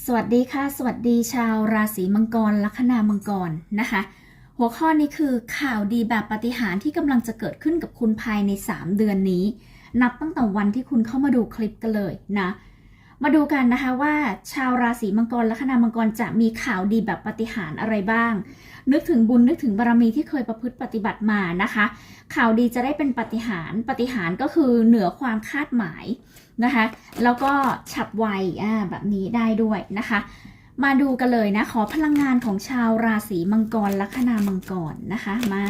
สวัสดีค่ะ สวัสดีชาวราศีมังกร ลัคนามังกรนะคะ หัวข้อนี้คือข่าวดีแบบปฏิหารที่กำลังจะเกิดขึ้นกับคุณภายใน 3 เดือนนี้ นับตั้งแต่วันที่คุณเข้ามาดูคลิปกันเลยนะมาดูกันนะคะว่าชาวราศีมังกรลัคนามังกรจะมีข่าวดีแบบปฏิหารอะไรบ้าง นึกถึงบุญนึกถึงบารมีที่เคยประพฤติปฏิบัติมานะคะ ข่าวดีจะได้เป็นปฏิหารปฏิหารก็คือเหนือความคาดหมาย นะคะ แล้วก็ฉับไวอ่าแบบนี้ได้ด้วยนะคะ มาดูกันเลยนะ ขอพลังงานของชาวราศีมังกรลัคนามังกรนะคะมา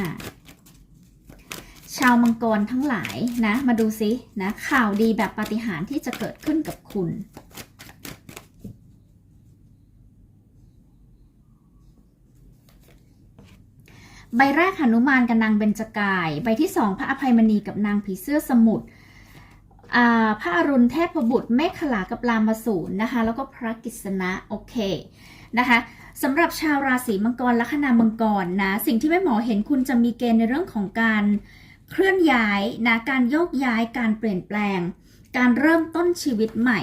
ชาวมังกรทั้งหลายนะ มาดูซินะ ข่าวดีแบบปาฏิหาริย์ที่จะเกิดขึ้นกับคุณ ใบแรกหนุมานกับนางเบญจกาย ใบที่สองพระอภัยมณีกับนางผีเสื้อสมุทร พระอรุณเทพบุตรเมฆขลากับรามสูรนะคะ แล้วก็พระกิษณะโอเคนะคะสำหรับชาวราศีมังกรลัคนามังกรนะ สิ่งที่แม่หมอเห็นคุณจะมีเกณฑ์ในเรื่องของการเคลื่อนย้ายนะการโยกย้ายการเปลี่ยนแปลง การเริ่มต้นชีวิตใหม่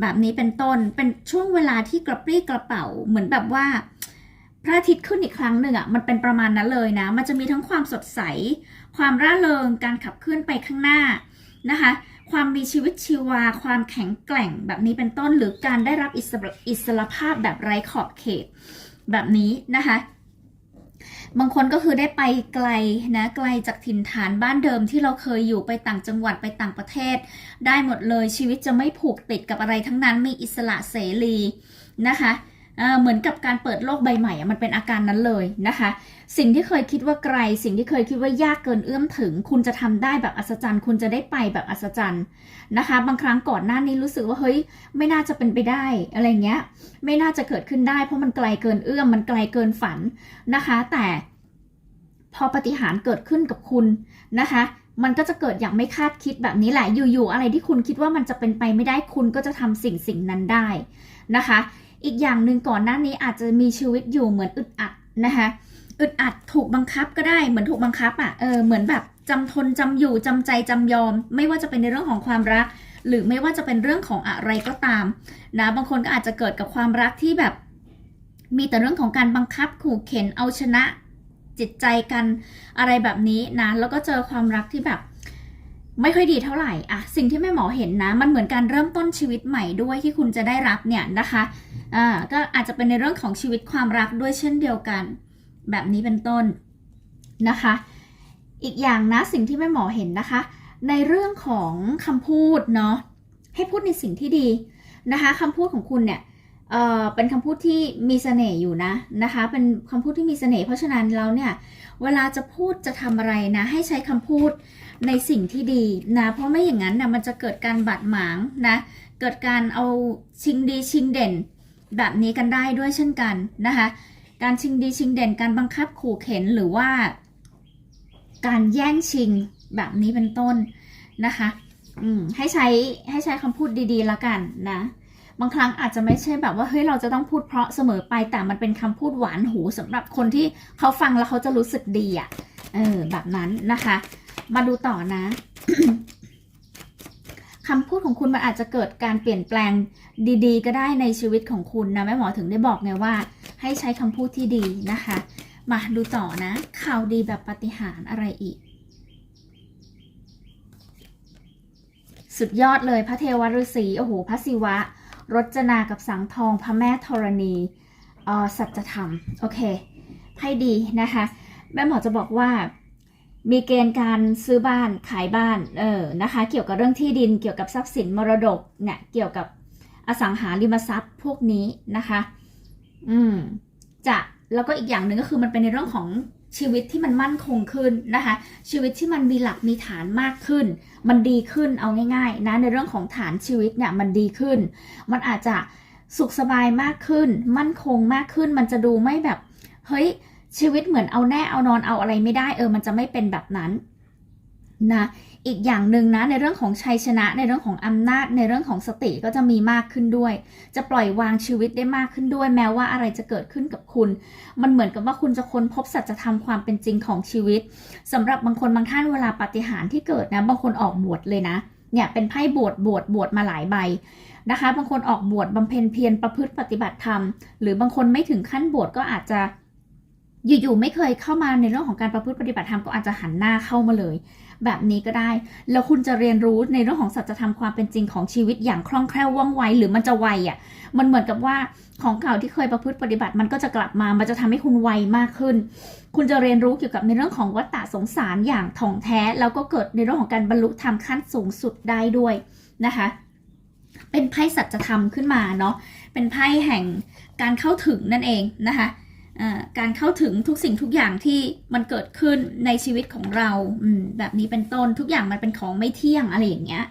แบบนี้เป็นต้นเป็นช่วงเวลาที่กระปรี้กระเป๋าเหมือนแบบว่า พระอาทิตย์ขึ้นอีกครั้งหนึ่งอะมันเป็นประมาณนั้นเลยนะ มันจะมีทั้งความสดใส ความร่าเริงการขับเคลื่อนไปข้างหน้านะคะ ความมีชีวิตชีวา ความแข็งแกร่งแบบนี้เป็นต้น หรือการได้รับอิสระอิสรภาพแบบไร้ขอบเขต แบบนี้นะคะ บางคนก็คือได้ไปไกลนะไกลจากถิ่นฐานบ้านเดิมที่เราเคยอยู่ไปต่างจังหวัดไปต่างประเทศ ได้หมดเลยชีวิตจะไม่ผูกติดกับอะไรทั้งนั้นมีอิสระเสรีนะคะ เหมือนกับการเปิดโลกใบใหม่อะมันเป็นอาการนั้นเลยนะคะ สิ่งที่เคยคิดว่าไกล สิ่งที่เคยคิดว่ายากเกินเอื้อมถึง คุณจะทำได้แบบอัศจรรย์ คุณจะได้ไปแบบอัศจรรย์นะคะ บางครั้งก่อนหน้านี้รู้สึกว่าเฮ้ยไม่น่าจะเป็นไปได้อะไรเงี้ย ไม่น่าจะเกิดขึ้นได้ เพราะมันไกลเกินเอื้อมมันไกลเกินฝันนะคะ แต่พอปฏิหาร์เกิดขึ้นกับคุณนะคะมันก็จะเกิดอย่างไม่คาดคิดแบบนี้แหละ อยู่ๆ อะไรที่คุณคิดว่ามันจะเป็นไปไม่ได้ คุณก็จะทำสิ่งสิ่งนั้นได้นะคะ อีกอย่างหนึ่งก่อนหน้านี้อาจจะมีชีวิตอยู่เหมือนอึดอัดนะคะอึดอัดถูกบังคับก็ได้เหมือนถูกบังคับอะ่ะเออเหมือนแบบจำทนจำอยู่จำใจจำยอม ไม่ว่าจะเป็นในเรื่องของความรัก หรือไม่ว่าจะเป็นเรื่องของอะไรก็ตามนะบางคนก็อาจจะเกิดกับความรักที่แบบ มีแต่เรื่องของการบังคับขู่เข็นเอาชนะจิตใจกันอะไรแบบนี้นะแล้วก็เจอความรักที่แบบ ไม่ค่อยดีเท่าไหร่อะสิ่งที่แม่หมอเห็นนะ มันเหมือนการเริ่มต้นชีวิตใหม่ด้วยที่คุณจะได้รับเนี่ยนะคะอ่าก็อาจจะเป็นในเรื่องของชีวิตความรักด้วยเช่นเดียวกัน แบบนี้เป็นต้นนะคะ อีกอย่างนะสิ่งที่แม่หมอเห็นนะคะ ในเรื่องของคำพูดเนาะให้พูดในสิ่งที่ดีนะคะคำพูดของคุณเนี่ยเอ่อเป็นคำพูดที่มีเสน่ห์อยู่นะนะคะ เป็นคำพูดที่มีเสน่ห์เพราะฉะนั้นแล้วเนี่ยเวลาจะพูดจะทำอะไรนะ ให้ใช้คำพูด ในสิ่งที่ดีนะเพราะไม่อย่างนั้นนะมันจะเกิดการบาดหมางนะเกิดการเอาชิงดีชิงเด่น แบบนี้กันได้ด้วยเช่นกันนะคะการชิงดีชิงเด่นการบังคับขู่เข็นหรือว่า การแย่งชิงแบบนี้เป็นต้นนะคะให้ใช้ให้ใช้คำพูดดีๆแล้วกันนะบางครั้งอาจจะไม่ใช่แบบว่าเฮ้ยเราจะต้องพูดเพราะเสมอไปแต่มันเป็นคำพูดหวานหูสำหรับคนที่เขาฟังแล้วเขาจะรู้สึกดีอะ่ะเออแบบนั้นนะคะ มาดูต่อนะคำพูดของคุณมันอาจจะเกิดการเปลี่ยนแปลงดีๆ ก็ได้ในชีวิตของคุณนะแม่หมอถึงได้บอกไงว่า ให้ใช้คำพูดที่ดีนะคะ มาดูต่อนะข่าวดีแบบปฏิหารอะไรอีก สุดยอดเลยพระเทวฤาษีโอ้โหพระศิวะรจนากับสังทองพระแม่ธรณีเอ่อสัจธรรม โอเคให้ดีนะคะ แม่หมอจะบอกว่า มีเกณฑ์การซื้อบ้านขายบ้านเออนะคะ เกี่ยวกับเรื่องที่ดินเกี่ยวกับทรัพย์สินมรดกเนี่ยเกี่ยวกับอสังหาริมทรัพย์พวกนี้นะคะ อืมจะแล้วก็อีกอย่างหนึ่งก็คือมันเป็นในเรื่องของชีวิตที่มันมั่นคงขึ้นนะคะ ชีวิตที่มันมีหลักมีฐานมากขึ้น มันดีขึ้นเอาง่าย ๆ นะในเรื่องของฐานชีวิตเนี่ยมันดีขึ้น มันอาจจะสุขสบายมากขึ้น มั่นคงมากขึ้น มันจะดูไม่แบบเฮ้ย ชีวิตเหมือนเอาแน่เอานอนเอาอะไรไม่ได้เออมันจะไม่เป็นแบบนั้นนะอีกอย่างหนึ่งนะในเรื่องของชัยชนะในเรื่องของอำนาจในเรื่องของสติก็จะมีมากขึ้นด้วย จะปล่อยวางชีวิตได้มากขึ้นด้วย แม้ว่าอะไรจะเกิดขึ้นกับคุณ มันเหมือนกับว่าคุณจะค้นพบสัจธรรมความเป็นจริงของชีวิตสำหรับบางคนบางท่านเวลาปฏิหารที่เกิดนะบางคนออกบวชเลยนะเนี่ยเป็นไพ่บวชบวชบวชมาหลายใบนะคะ บางคนออกบวชบำเพ็ญเพียรประพฤติปฏิบัติธรรม หรือบางคนไม่ถึงขั้นบวชก็อาจจะ อยู่ๆไม่เคยเข้ามาในเรื่องของการประพฤติปฏิบัติธรรมก็อาจจะหันหน้าเข้ามาเลย แบบนี้ก็ได้ แล้วคุณจะเรียนรู้ในเรื่องของสัจธรรมความเป็นจริงของชีวิตอย่างคล่องแคล่วว่องไวหรือมันจะไวอะมันเหมือนกับว่าของเก่าที่เคยประพฤติปฏิบัติมันก็จะกลับมา มันจะทำให้คุณไวมากขึ้น คุณจะเรียนรู้เกี่ยวกับในเรื่องของวัฏฏะสงสารอย่างถ่องแท้ แล้วก็เกิดในเรื่องของการบรรลุธรรมขั้นสูงสุดได้ด้วยนะคะ เป็นไพ่สัจธรรมขึ้นมาเนาะเป็นไพ่แห่งการเข้าถึงนั่นเองนะคะ การเข้าถึงทุกสิ่งทุกอย่างที่มันเกิดขึ้นในชีวิตของเราอืแบบนี้เป็นต้นทุกอย่างมันเป็นของไม่เที่ยงอะไรอย่างเงี้ย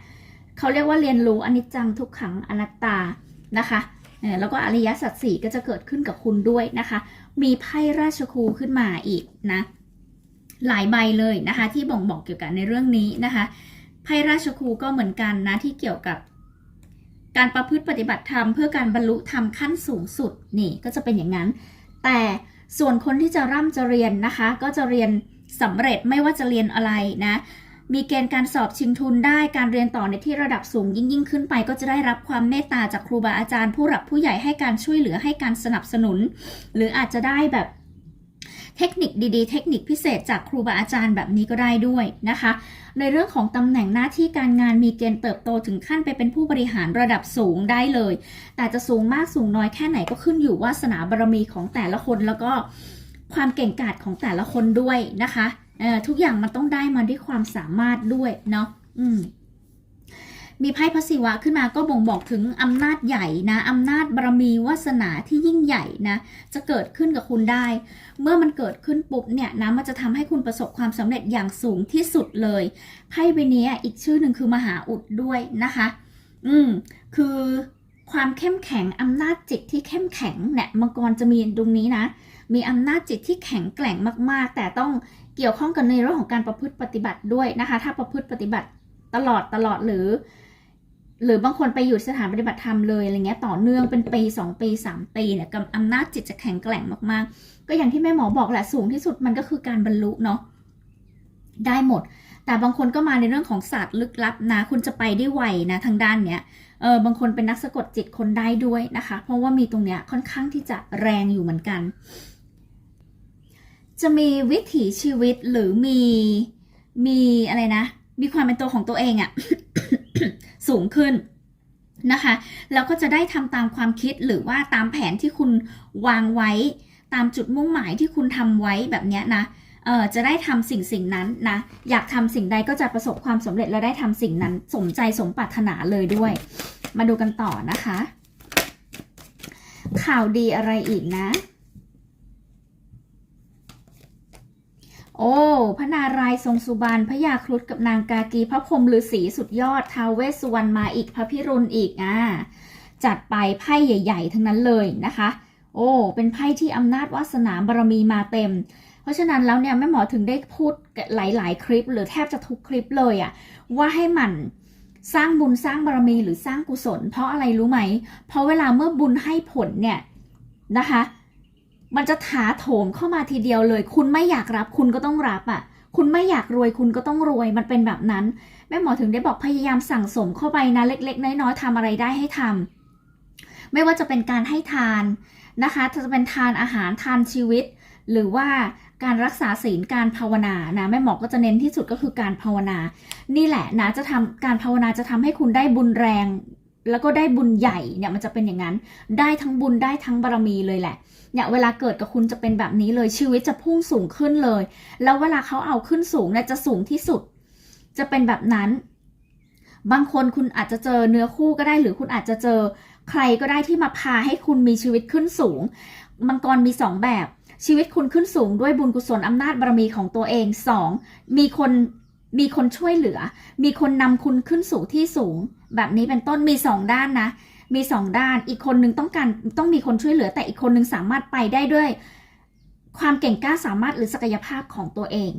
เขาเรียกว่าเรียนรู้อนิจจังทุกขังอนัตตานะคะแล้วก็อริยสัจสี่ก็จะเกิดขึ้นกับคุณด้วยนะคะ มีไพ่ราชครูขึ้นมาอีกนะหลายใบเลยนะคะ ที่บ่งบอกเกี่ยวกับในเรื่องนี้นะคะไพ่ราชครูก็เหมือนกันนะที่เกี่ยวกับการประพฤติปฏิบัติธรรมเพื่อการบรรลุธรรมขั้นสูงสุดนี่ก็จะเป็นอย่างนั้น แต่ส่วนคนที่จะร่ำจะเรียนนะคะ ก็จะเรียนสำเร็จไม่ว่าจะเรียนอะไรนะ มีเกณฑ์การสอบชิงทุนได้การเรียนต่อในที่ระดับสูงยิ่งยิ่งขึ้นไป ก็จะได้รับความเมตตาจากครูบาอาจารย์ ผู้หลักผู้ใหญ่ให้การช่วยเหลือให้การสนับสนุน หรืออาจจะได้แบบ เทคนิคดีๆ เทคนิคพิเศษจากครูบาอาจารย์แบบนี้ก็ได้ด้วยนะคะ ในเรื่องของตำแหน่งหน้าที่การงานมีเกณฑ์เติบโตถึงขั้นไปเป็นผู้บริหารระดับสูงได้เลย แต่จะสูงมากสูงน้อยแค่ไหนก็ขึ้นอยู่วาสนาบารมีของแต่ละคนแล้วก็ความเก่งกาจของแต่ละคนด้วยนะคะทุกอย่างมันต้องได้มาด้วยความสามารถด้วยเนาะอืม มีไพ่พระศิวะขึ้นมาก็บ่งบอกถึงอำนาจใหญ่นะอำนาจบารมีวาสนาที่ยิ่งใหญ่นะ จะเกิดขึ้นกับคุณได้ เมื่อมันเกิดขึ้นปุ๊บเนี่ยนะมันจะทำให้คุณประสบความสำเร็จอย่างสูงที่สุดเลยไพ่ใบนี้อีกชื่อหนึ่งคือมหาอุดด้วยนะคะ อืมคือความเข้มแข็งอำนาจจิตที่เข้มแข็งเนี่ยมังกรจะมีตรงนี้นะ มีอำนาจจิตที่แข็งแกร่งมาก ๆ แต่ต้องเกี่ยวข้องกันในเรื่องของการประพฤติปฏิบัติด้วยนะคะ ถ้าประพฤติปฏิบัติตลอดตลอดหรือ หรือบางคนไปอยู่สถานปฏิบัติธรรมเลยอะไรเงี้ยต่อเนื่องเป็นปีสองปีสามปีเนี่ยกำอำนาจจิตจะแข็งแกร่งมากๆ ก็อย่างที่แม่หมอบอกแหละสูงที่สุดมันก็คือการบรรลุเนาะได้หมด แต่บางคนก็มาในเรื่องของศาสตร์ลึกลับนะ คุณจะไปได้ไวนะทางด้านเนี้ยเออบางคนเป็นนักสะกดจิตคนได้ด้วยนะคะ เพราะว่ามีตรงเนี้ยค่อนข้างที่จะแรงอยู่เหมือนกัน จะมีวิถีชีวิตหรือมีมีอะไรนะ มีความเป็นตัวของตัวเองอะ สูงขึ้นนะคะแล้วก็จะได้ทำตามความคิดหรือว่าตามแผนที่คุณวางไว้ ตามจุดมุ่งหมายที่คุณทำไว้แบบเนี้ยนะเออจะได้ทำสิ่งสิ่งนั้นนะอยากทำสิ่งใดก็จะประสบความสำเร็จและได้ทำสิ่งนั้น สมใจสมปรารถนาเลยด้วย มาดูกันต่อนะคะ ข่าวดีอะไรอีกนะ โอ้ พระนารายณ์ทรงสุบานพระยาครุฑกับนางกากี พระพรหมฤาษีสุดยอด ทาวเวสสุวรรณมาอีก พระพิรุณอีก อ่า จัดไปไพ่ใหญ่ ๆ ทั้งนั้นเลยนะคะ โอ้ เป็นไพ่ที่อำนาจวาสนาบารมีมาเต็ม เพราะฉะนั้นแล้วเนี่ยแม่หมอถึงได้พูดหลาย ๆ คลิป หรือแทบจะทุกคลิปเลยอะว่าให้หมันสร้างบุญสร้างบารมีหรือสร้างกุศล เพราะอะไรรู้ไหม เพราะเวลาเมื่อบุญให้ผลเนี่ยนะคะ มันจะถาโถมเข้ามาทีเดียวเลย คุณไม่อยากรับคุณก็ต้องรับอะ่ะ คุณไม่อยากรวยคุณก็ต้องรวย มันเป็นแบบนั้น แม่หมอถึงได้บอกพยายามสั่งสมเข้าไปนะ เล็ก ๆ น้อยๆทำอะไรได้ให้ทำไม่ว่าจะเป็นการให้ทานนะคะจะเป็นทานอาหารทานชีวิต หรือว่าการรักษาศีลการภาวนานะแม่หมอก็จะเน้นที่สุดก็คือการภาวนา นี่แหละนะจะทำการภาวนาจะทำให้คุณได้บุญแรง แล้วก็ได้บุญใหญ่เนี่ยมันจะเป็นอย่างนั้น ได้ทั้งบุญได้ทั้งบารมีเลยแหละเนี่ยเวลาเกิดกับคุณจะเป็นแบบนี้เลยชีวิตจะพุ่งสูงขึ้นเลย แล้วเวลาเขาเอาขึ้นสูงเนี่ยจะสูงที่สุด จะเป็นแบบนั้น บางคนคุณอาจจะเจอเนื้อคู่ก็ได้หรือคุณอาจจะเจอใครก็ได้ที่มาพาให้คุณมีชีวิตขึ้นสูง มังกรมีสองแบบชีวิตคุณขึ้นสูงด้วยบุญกุศลอำนาจบารมีของตัวเองสองมีคน มีคนช่วยเหลือ มีคนนำคุณขึ้นสู่ที่สูง แบบนี้เป็นต้นมีสองด้านนะ มีสองด้าน อีกคนนึงต้องการต้องมีคนช่วยเหลือ แต่อีกคนนึงสามารถไปได้ด้วย ความเก่งกล้าสามารถหรือศักยภาพของตัวเอง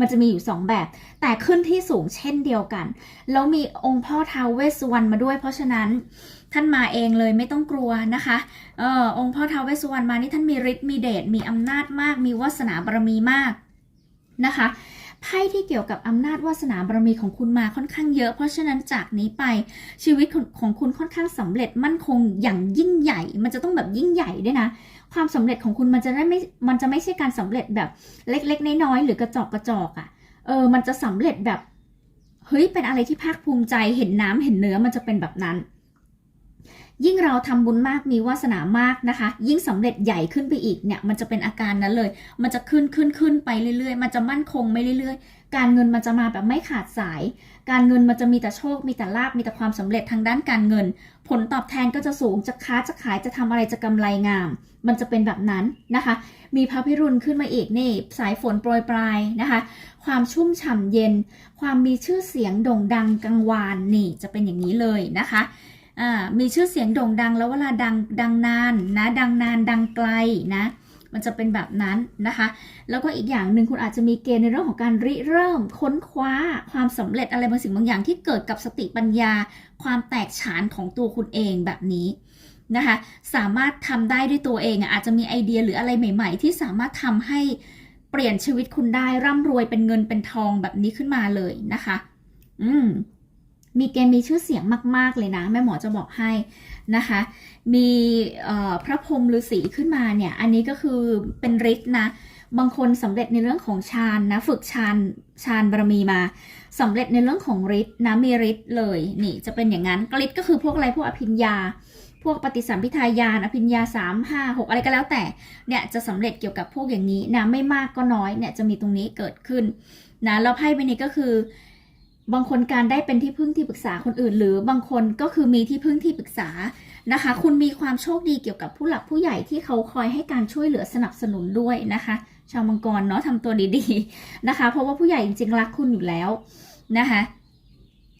มันจะมีอยู่สองแบบ แต่ขึ้นที่สูงเช่นเดียวกัน แล้วมีองค์พ่อทาวเวสสุวรรณมาด้วย เพราะฉะนั้นท่านมาเองเลยไม่ต้องกลัวนะคะ เออองค์พ่อทาวเวสสุวรรณมานี่ท่านมีฤทธิ์มีเดชมีอำนาจมาก มีวาสนาบารมีมากนะคะ ไพ่ที่เกี่ยวกับอำนาจวาสนาบารมีของคุณมาค่อนข้างเยอะ เพราะฉะนั้นจากนี้ไปชีวิตของคุณค่อนข้างสำเร็จมั่นคงอย่างยิ่งใหญ่ มันจะต้องแบบยิ่งใหญ่ด้วยนะ ความสำเร็จของคุณมันจะได้ไม่มันจะไม่ใช่การสำเร็จแบบเล็กๆน้อยๆหรือกระจอกกระจอกอะ่ะเออมันจะสำเร็จแบบเฮ้ยเป็นอะไรที่ภาคภูมิใจเห็นน้ำเห็นเนื้อมันจะเป็นแบบนั้น ยิ่งเราทำบุญมากมีวาสนามากนะคะ ยิ่งสำเร็จใหญ่ขึ้นไปอีกเนี่ยมันจะเป็นอาการนั้นเลย มันจะขึ้นขึ้นขึ้นไปเรื่อยๆ มันจะมั่นคงไม่เรื่อย ๆ การเงินมันจะมาแบบไม่ขาดสาย การเงินมันจะมีแต่โชค มีแต่ลาบมีแต่ความสำเร็จทางด้านการเงิน ผลตอบแทนก็จะสูงจะค้าจะขายจะทำอะไรจะกำไรงาม มันจะเป็นแบบนั้นนะคะ มีพระพิรุณขึ้นมาอีกนี่สายฝนโปรยปลายนะคะ ความชุ่มฉ่ำเย็น ความมีชื่อเสียงโด่งดังกังวานนี่จะเป็นอย่างนี้เลยนะคะ อ่ามีชื่อเสียงโด่งดังแล้วเวลาดังดังนานนะดังนานดังไกลนะมันจะเป็นแบบนั้นนะคะ แล้วก็อีกอย่างหนึ่งคุณอาจจะมีเกณฑ์ในเรื่องของการริเริ่ม ค้นคว้าความสำเร็จอะไรบางสิ่งบางอย่างที่เกิดกับสติปัญญา ความแตกฉานของตัวคุณเองแบบนี้นะคะ สามารถทำได้ด้วยตัวเองอะอาจจะมีไอเดียหรืออะไรใหม่ ๆ ที่สามารถทำให้เปลี่ยนชีวิตคุณได้ร่ำรวยเป็นเงินเป็นทองแบบนี้ขึ้นมาเลยนะคะ อืม มีเกณฑ์มีชื่อเสียงมาก ๆ เลยนะ แม่หมอจะบอกให้นะคะ มีพระพรหมฤาษีขึ้นมาเนี่ย อันนี้ก็คือเป็นฤทธิ์นะ บางคนสำเร็จในเรื่องของฌานนะ ฝึกฌานฌานบารมีมาสำเร็จในเรื่องของฤทธิ์นะมีฤทธิ์เลยนี่จะเป็นอย่างนั้นฤทธิ์ก็คือพวกอะไรพวกอภิญญา พวกปฏิสัมพิทายานอภิญญาสามห้าหกอะไรก็แล้วแต่เนี่ยจะสำเร็จเกี่ยวกับพวกอย่างนี้นะไม่มากก็น้อยเนี่ยจะมีตรงนี้เกิดขึ้นนะแล้วไพ่ใบนี้ก็คือ บางคนการได้เป็นที่พึ่งที่ปรึกษาคนอื่น หรือบางคนก็คือมีที่พึ่งที่ปรึกษานะคะ คุณมีความโชคดีเกี่ยวกับผู้หลักผู้ใหญ่ที่เขาคอยให้การช่วยเหลือสนับสนุนด้วยนะคะ ชาวมังกรเนาะทำตัวดีๆนะคะ เพราะว่าผู้ใหญ่จริงๆรักคุณอยู่แล้วนะคะ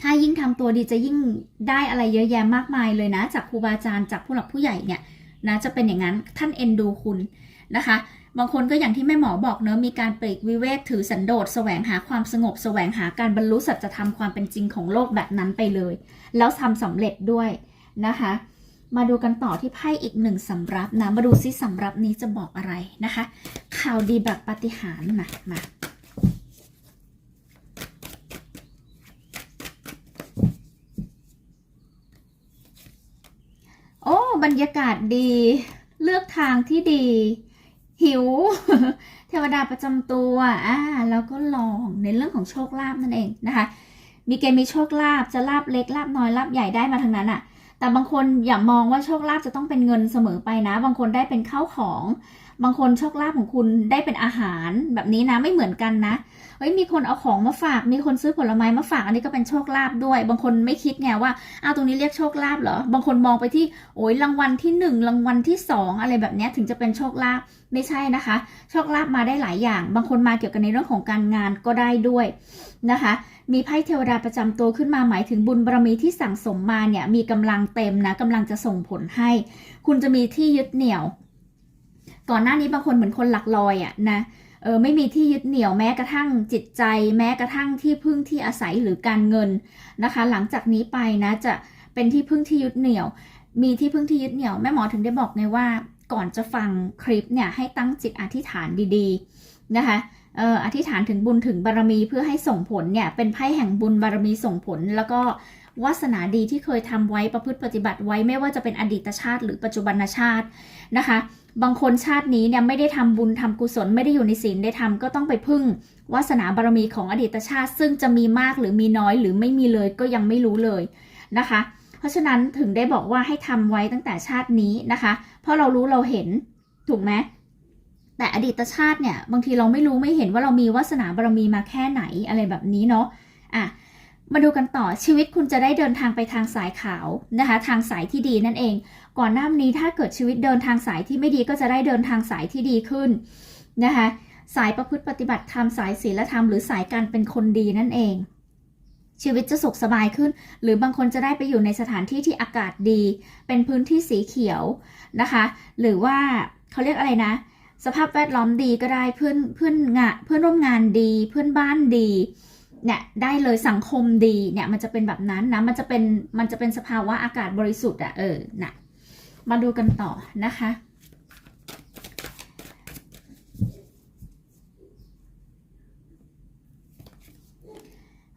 ถ้ายิ่งทำตัวดีจะยิ่งได้อะไรเยอะแยะมากมายเลยนะ จากครูบาอาจารย์จากผู้หลักผู้ใหญ่เนี่ยนะจะเป็นอย่างนั้นท่านเอ็นดูคุณนะคะ บางคนก็อย่างที่แม่หมอบอกเนอะมีการปลีกวิเวกถือสันโดษแสวงหาความสงบแสวงหาการบรรลุสัจธรรมความเป็นจริงของโลกแบบนั้นไปเลย แล้วทำสำเร็จด้วยนะคะ มาดูกันต่อที่ไพ่อีกหนึ่งสำรับนะมาดูซิสำรับนี้จะบอกอะไรนะคะ ข่าวดีแบบปาฏิหาริย์มามาโอ้บรรยากาศดี เลือกทางที่ดี หิว เทวดาประจำตัวอ่าแล้วก็ลองในเรื่องของโชคลาภนั่นเองนะคะ มีเกณฑ์มีโชคลาภจะลาบเล็กลาบน้อยลาบใหญ่ได้มาทางนั้นอะแต่บางคนอย่ามองว่าโชคลาภจะต้องเป็นเงินเสมอไปนะ บางคนได้เป็นข้าวของ บางคนโชคลาภของคุณได้เป็นอาหารแบบนี้นะไม่เหมือนกันนะเฮ้ยมีคนเอาของมาฝาก มีคนซื้อผลไม้มาฝาก อันนี้ก็เป็นโชคลาภด้วย บางคนไม่คิดไงว่าอ้าวตรงนี้เรียกโชคลาภเหรอบางคนมองไปที่โอ้ยรางวัลที่หนึ่งรางวัลที่สองอะไรแบบนี้ถึงจะเป็นโชคลาภไม่ใช่นะคะ โชคลาภมาได้หลายอย่าง บางคนมาเกี่ยวกับในเรื่องของการงานก็ได้ด้วยนะคะ มีไพ่เทวดาประจำตัวขึ้นมาหมายถึงบุญบารมีที่สั่งสมมาเนี่ยมีกำลังเต็มนะกำลังจะส่งผลให้ คุณจะมีที่ยึดเหนี่ยว ก่อนหน้านี้บางคนเหมือนคนหลักลอยอะนะเออไม่มีที่ยึดเหนี่ยวแม้กระทั่งจิตใจ แม้กระทั่งที่พึ่งที่อาศัยหรือการเงินนะคะ หลังจากนี้ไปนะจะเป็นที่พึ่งที่ยึดเหนี่ยว มีที่พึ่งที่ยึดเหนี่ยวแม่หมอถึงได้บอกไงว่า ก่อนจะฟังคลิปเนี่ยให้ตั้งจิตอธิษฐานดีๆนะคะเอ่ออธิษฐานถึงบุญถึงบารมีเพื่อให้ส่งผลเนี่ยเป็นไพ่แห่งบุญบารมีส่งผล แล้วก็วาสนาดีที่เคยทำไว้ประพฤติปฏิบัติไว้ไม่ว่าจะเป็นอดีตชาติ หรือปัจจุบันชาตินะคะ บางคนชาตินี้เนี่ยไม่ได้ทำบุญทำกุศลไม่ได้อยู่ในศีลได้ทำก็ต้องไปพึ่งวาสนาบารมีของอดีตชาติ ซึ่งจะมีมากหรือมีน้อยหรือไม่มีเลยก็ยังไม่รู้เลยนะคะ เพราะฉะนั้นถึงได้บอกว่าให้ทำไว้ตั้งแต่ชาตินี้นะคะ เพราะเรารู้เราเห็นถูกไหมแต่อดีตชาติเนี่ยบางทีเราไม่รู้ไม่เห็นว่าเรามีวาสนาบารมีมาแค่ไหนอะไรแบบนี้เนาะอะ มาดูกันต่อชีวิตคุณจะได้เดินทางไปทางสายขาวนะคะ ทางสายที่ดีนั่นเอง ก่อนหน้านี้ถ้าเกิดชีวิตเดินทางสายที่ไม่ดีก็จะได้เดินทางสายที่ดีขึ้นนะคะสายประพฤติปฏิบัติธรรมสายศีลธรรมหรือสายการเป็นคนดีนั่นเอง ชีวิตจะสุขสบายขึ้น หรือบางคนจะได้ไปอยู่ในสถานที่ที่อากาศดี เป็นพื้นที่สีเขียวนะคะ หรือว่าเขาเรียกอะไรนะ สภาพแวดล้อมดีก็ได้เพื่อนเพื่อนงานเพื่อนร่วมงานดี เพื่อนบ้านดี เนี่ยได้เลยสังคมดีเนี่ยมันจะเป็นแบบนั้นนะมันจะเป็นมันจะเป็นสภาวะอากาศบริสุทธิ์อะเออนะมาดูกันต่อนะคะ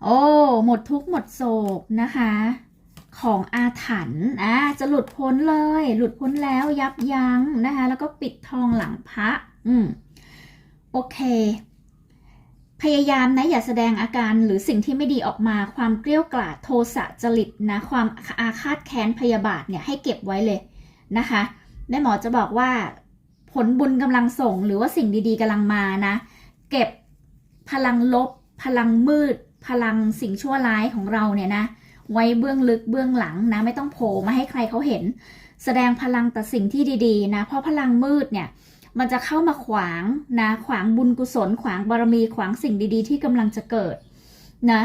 โอ้ หมดทุกหมดโศกนะคะ ของอาถรรพ์อะจะหลุดพ้นเลย หลุดพ้นแล้วยับยั้งนะคะ แล้วก็ปิดทองหลังพระ อืม โอเค พยายามนะอย่าแสดงอาการหรือสิ่งที่ไม่ดีออกมาความเกลี้ยวกล่อโทสะจริตนะความอาฆาตแค้นพยาบาทเนี่ยให้เก็บไว้เลยนะคะแม่หมอจะบอกว่า ผลบุญกำลังส่ง หรือว่าสิ่งดีๆกำลังมานะ เก็บพลังลบ พลังมืด พลังสิ่งชั่วร้ายของเราเนี่ยนะไว้เบื้องลึกเบื้องหลังนะไม่ต้องโผล่มาให้ใครเขาเห็น แสดงพลังแต่สิ่งที่ดีๆนะเพราะพลังมืดเนี่ย มันจะเข้ามาขวางนะขวางบุญกุศล ขวางบารมีขวางสิ่งดีๆ ที่กำลังจะเกิดนะ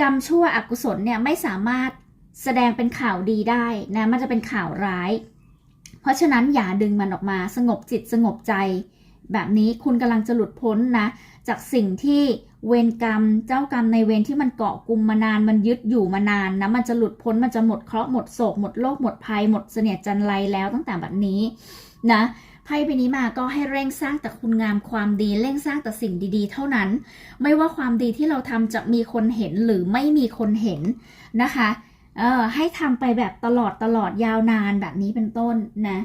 กรรมชั่วอกุศลเนี่ยไม่สามารถแสดงเป็นข่าวดีได้นะมันจะเป็นข่าวร้าย เพราะฉะนั้นอย่าดึงมันออกมาสงบจิตสงบใจ แบบนี้คุณกำลังจะหลุดพ้นนะ จากสิ่งที่เวรกรรมเจ้ากรรมในเวรที่มันเกาะกลุ่มมานานมันยึดอยู่มานานนะมันจะหลุดพ้นมันจะหมดเคราะห์หมดโศกหมดโรคหมดภัยหมดเสนียจันไรแล้วตั้งแต่แบบนี้นะ ไพ่ใบนี้มาก็ให้เร่งสร้างแต่คุณงามความดี เร่งสร้างแต่สิ่งดีๆ เท่านั้น ไม่ว่าความดีที่เราทำจะมีคนเห็นหรือไม่มีคนเห็นนะคะเออให้ทำไปแบบตลอดตลอดยาวนานแบบนี้เป็นต้นนะ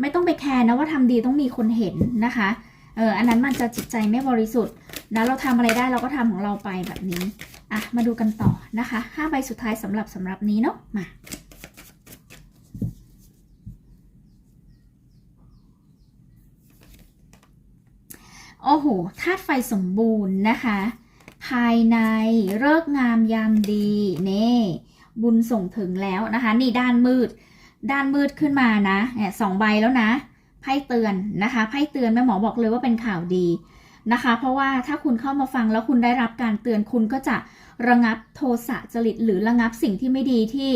ไม่ต้องไปแคร์นะว่าทำดีต้องมีคนเห็นนะคะเอออันนั้นมันจะจิตใจไม่บริสุทธิ์นะเราทำอะไรได้เราก็ทำของเราไปแบบนี้อะมาดูกันต่อนะคะห้าใบสุดท้ายสำหรับสำหรับนี้เนาะมา โอ้โหธาตุไฟสมบูรณ์นะคะ ภายในเลิกงามยามดีเน่บุญส่งถึงแล้วนะคะ นี่ด้านมืด ด้านมืดขึ้นมานะเนี่ยสองใบแล้วนะไพ่เตือนนะคะไพ่เตือนแม่หมอบอกเลยว่าเป็นข่าวดีนะคะ เพราะว่าถ้าคุณเข้ามาฟังแล้วคุณได้รับการเตือนคุณก็จะระงับโทสะจริตหรือระงับสิ่งที่ไม่ดีที่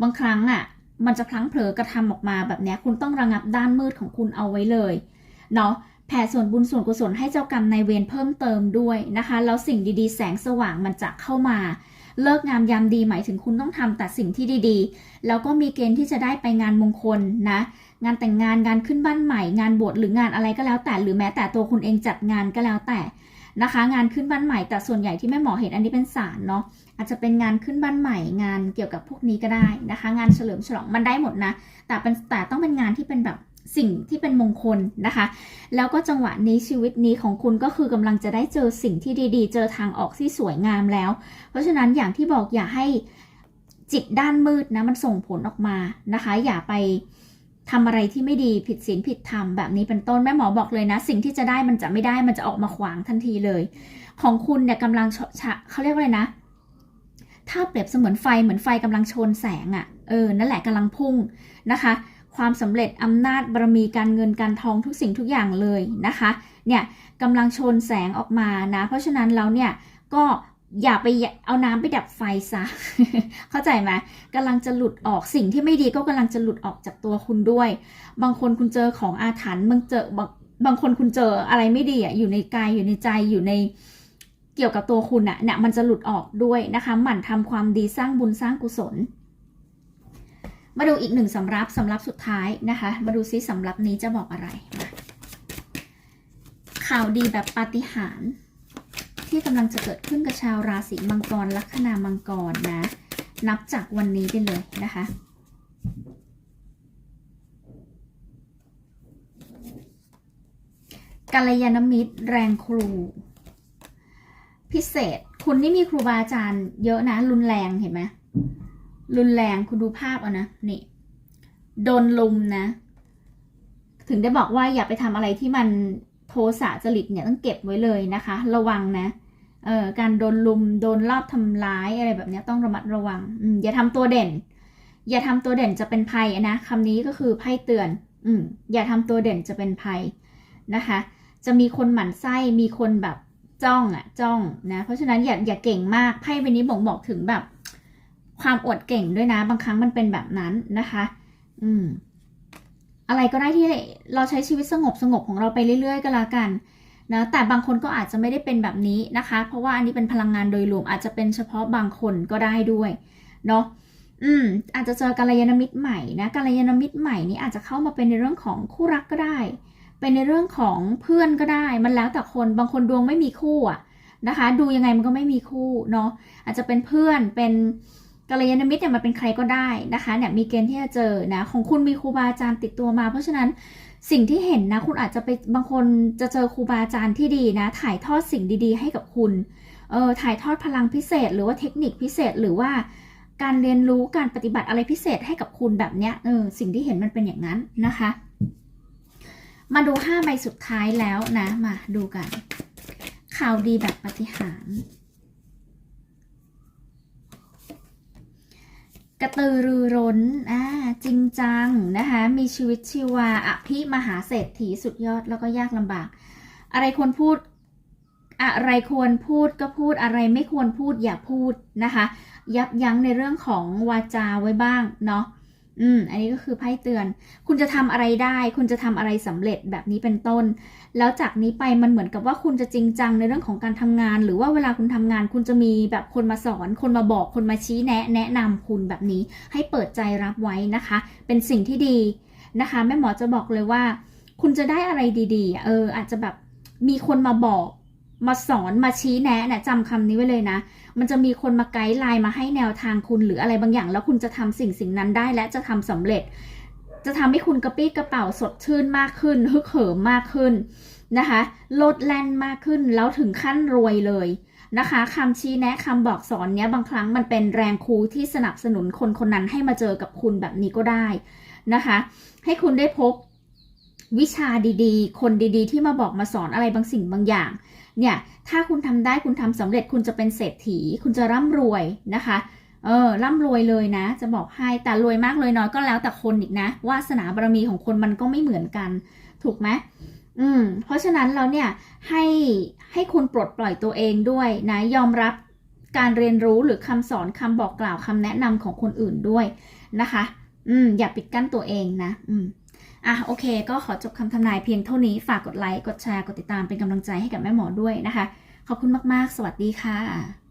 บางครั้งอะ มันจะพลั้งเผลอกระทำออกมาแบบนี้คุณต้องระงับด้านมืดของคุณเอาไว้เลยเนาะ แผ่ส่วนบุญส่วนกุศลให้เจ้ากรรมนายเวรเพิ่มเติมด้วยนะคะ แล้วสิ่งดีๆ แสงสว่างมันจะเข้ามา เลิกงามยามดีหมายถึงคุณต้องทำแต่สิ่งที่ดีๆ แล้วก็มีเกณฑ์ที่จะได้ไปงานมงคลนะ งานแต่งงานงานขึ้นบ้านใหม่ งานบวชหรืองานอะไรก็แล้วแต่ หรือแม้แต่ตัวคุณเองจัดงานก็แล้วแต่นะคะ งานขึ้นบ้านใหม่แต่ส่วนใหญ่ที่แม่หมอเห็นอันนี้เป็นสารเนาะอาจจะเป็นงานขึ้นบ้านใหม่งานเกี่ยวกับพวกนี้ก็ได้นะคะ งานเฉลิมฉลองมันได้หมดนะ แต่เป็นแต่ต้องเป็นงานที่เป็นแบบ สิ่งที่เป็นมงคลนะคะ แล้วก็จังหวะนี้ชีวิตนี้ของคุณก็คือกำลังจะได้เจอสิ่งที่ดีๆ เจอทางออกที่สวยงามแล้ว เพราะฉะนั้นอย่างที่บอกอย่าให้จิตด้านมืดนะมันส่งผลออกมานะคะ อย่าไปทำอะไรที่ไม่ดีผิดศีลผิดธรรมแบบนี้เป็นต้นแม่หมอบอกเลยนะ สิ่งที่จะได้มันจะไม่ได้มันจะออกมาขวางทันทีเลย ของคุณเนี่ยกำลังเขาเรียกว่าอะไรนะ ถ้าเปรียบเสมือนไฟเหมือนไฟกำลังชนแสงอะ่ะเออนั่นแหละกำลังพุ่งนะคะ ความสำเร็จอำนาจบารมีการเงินการทองทุกสิ่งทุกอย่างเลยนะคะเนี่ยกำลังชนแสงออกมานะ เพราะฉะนั้นแล้วเนี่ยก็อย่าไปเอาน้ำไปดับไฟซะ เข้าใจไหมกำลังจะหลุดออกสิ่งที่ไม่ดีก็กำลังจะหลุดออกจากตัวคุณด้วย บางคนคุณเจอของอาถรรพ์บางเจอบางบางคนคุณเจออะไรไม่ดีอะอยู่ในกายอยู่ในใจอยู่ในเกี่ยวกับตัวคุณอะเนี่ยมันจะหลุดออกด้วยนะคะ หมั่นทำความดีสร้างบุญสร้างกุศล มาดูอีกหนึ่งสำรับสำรับสุดท้ายนะคะ มาดูซิสำรับนี้จะบอกอะไร ข่าวดีแบบปาฏิหาริย์ที่กำลังจะเกิดขึ้นกับชาวราศีมังกรลัคนามังกรนะ นับจากวันนี้ไปเลยนะคะกัลยาณมิตรแรงครู พิเศษ คุณนี่มีครูบาอาจารย์เยอะนะรุนแรงเห็นไหม รุนแรงคุณดูภาพเอานะนี่โดนลุมนะ ถึงได้บอกว่าอย่าไปทำอะไรที่มันโทสะจริตเนี่ยต้องเก็บไว้เลยนะคะ ระวังนะเอ่อการโดนลุมโดนลอบทำร้ายอะไรแบบนี้ต้องระมัดระวังอืมอย่าทำตัวเด่น อย่าทำตัวเด่นจะเป็นภัยนะคำนี้ก็คือไพ่เตือนอืมอย่าทำตัวเด่นจะเป็นภัยนะคะ จะมีคนหมั่นไส้มีคนแบบจ้องอะจ้องนะ เพราะฉะนั้นอย่าอย่าเก่งมากไพ่ใบนี้บ่งบอกถึงแบบ ความอวดเก่งด้วยนะ บางครั้งมันเป็นแบบนั้นนะคะ อืม อะไรก็ได้ที่เราใช้ชีวิตสงบสงบของเราไปเรื่อย ๆ ก็แล้วกันนะแต่บางคนก็อาจจะไม่ได้เป็นแบบนี้นะคะ เพราะว่าอันนี้เป็นพลังงานโดยรวมอาจจะเป็นเฉพาะบางคนก็ได้ด้วยเนาะอืม อาจจะเจอกัลยาณมิตรใหม่นะกัลยาณมิตรใหม่นี้อาจจะเข้ามาเป็นในเรื่องของคู่รักก็ได้ เป็นในเรื่องของเพื่อนก็ได้ มันแล้วแต่คนบางคนดวงไม่มีคู่อะนะคะ ดูยังไงมันก็ไม่มีคู่เนาะอาจจะเป็นเพื่อนเป็น กัลยาณมิตรเนี่ยมันเป็นใครก็ได้นะคะเนี่ยมีเกณฑ์ที่จะเจอนะของคุณมีครูบาอาจารย์ติดตัวมา เพราะฉะนั้นสิ่งที่เห็นนะคุณอาจจะไปบางคนจะเจอครูบาอาจารย์ที่ดีนะ ถ่ายทอดสิ่งดีๆ ให้กับคุณเออถ่ายทอดพลังพิเศษ หรือว่าเทคนิคพิเศษหรือว่าการเรียนรู้การปฏิบัติอะไรพิเศษให้กับคุณแบบเนี้ยเออสิ่งที่เห็นมันเป็นอย่างนั้นนะคะ มาดูห้าใบสุดท้ายแล้วนะมาดูกันข่าวดีแบบปฏิหารย์ก ระตือรือร้นอ่าจริงจังนะคะ มีชีวิตชีวาอภิมหาเศรษฐีสุดยอดแล้วก็ยากลำบาก อะไรควรพูด อะไรควรพูดก็พูดอะไรไม่ควรพูดอย่าพูดนะคะ ยับยั้งในเรื่องของวาจาไว้บ้างเนาะ อืม อันนี้ก็คือไพ่เตือน คุณจะทำอะไรได้ คุณจะทำอะไรสำเร็จแบบนี้เป็นต้น แล้วจากนี้ไปมันเหมือนกับว่าคุณจะจริงจังในเรื่องของการทำงาน หรือว่าเวลาคุณทำงาน คุณจะมีแบบคนมาสอน คนมาบอก คนมาชี้แนะ แนะนำคุณแบบนี้ ให้เปิดใจรับไว้นะคะ เป็นสิ่งที่ดีนะคะ แม่หมอจะบอกเลยว่า คุณจะได้อะไรดีๆ เออ อาจจะแบบมีคนมาบอก มาสอนมาชี้แนะนะจำคำนี้ไว้เลยนะ มันจะมีคนมาไกด์ไลน์มาให้แนวทางคุณหรืออะไรบางอย่าง แล้วคุณจะทำสิ่งสิ่งนั้นได้และจะทำสำเร็จ จะทำให้คุณกระปี้กระเป๋าสดชื่นมากขึ้นฮึกเหิมมากขึ้นนะคะโลดแล่นมากขึ้นแล้วถึงขั้นรวยเลยนะคะคำชี้แนะคำบอกสอนเนี้ยบางครั้งมันเป็นแรงครูที่สนับสนุนคนคนนั้นให้มาเจอกับคุณแบบนี้ก็ได้นะคะ ให้คุณได้พบวิชาดีๆ คนดีๆ ที่มาบอกมาสอนอะไรบางสิ่งบางอย่าง เนี่ยถ้าคุณทำได้คุณทำสำเร็จคุณจะเป็นเศรษฐี คุณจะร่ำรวยนะคะเออร่ำรวยเลยนะ จะบอกให้แต่รวยมากเลยน้อยก็แล้วแต่คนอีกนะวาสนาบารมีของคนมันก็ไม่เหมือนกัน ถูกไหมอืม เพราะฉะนั้นเราเนี่ยให้ให้คุณปลดปล่อยตัวเองด้วยนะยอมรับการเรียนรู้หรือคำสอนคำบอกกล่าวคำแนะนำของคนอื่นด้วยนะคะ อืม อย่าปิดกั้นตัวเองนะ อืม อะโอเค ก็ขอจบคำทำนายเพียงเท่านี้ฝากกดไลค์ กดแชร์ กดติดตามเป็นกำลังใจให้กับแม่หมอด้วยนะคะ ขอบคุณมาก ๆ สวัสดีค่ะ